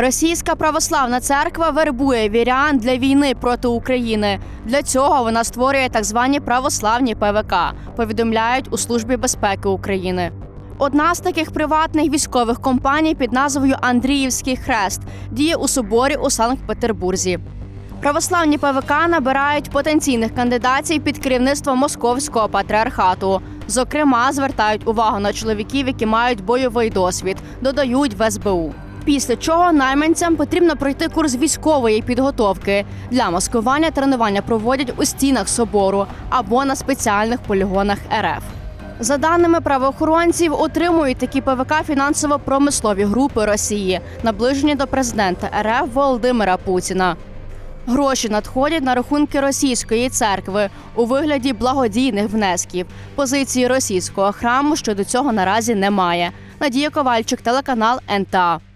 Російська православна церква вербує вірян для війни проти України. Для цього вона створює так звані православні ПВК. Повідомляють у службі безпеки України. Одна з таких приватних військових компаній під назвою Андріївський хрест діє у соборі у Санкт-Петербурзі. Православні ПВК набирають потенційних кандидатів під керівництво московського патріархату. Зокрема, звертають увагу на чоловіків, які мають бойовий досвід, додають в СБУ. Після чого найманцям потрібно пройти курс військової підготовки. Для маскування тренування проводять у стінах собору або на спеціальних полігонах РФ. За даними правоохоронців, отримують такі ПВК фінансово-промислові групи Росії, наближені до президента РФ Володимира Путіна. Гроші надходять на рахунки російської церкви у вигляді благодійних внесків. Позиції російського храму щодо цього наразі немає. Надія Ковальчик, телеканал НТА.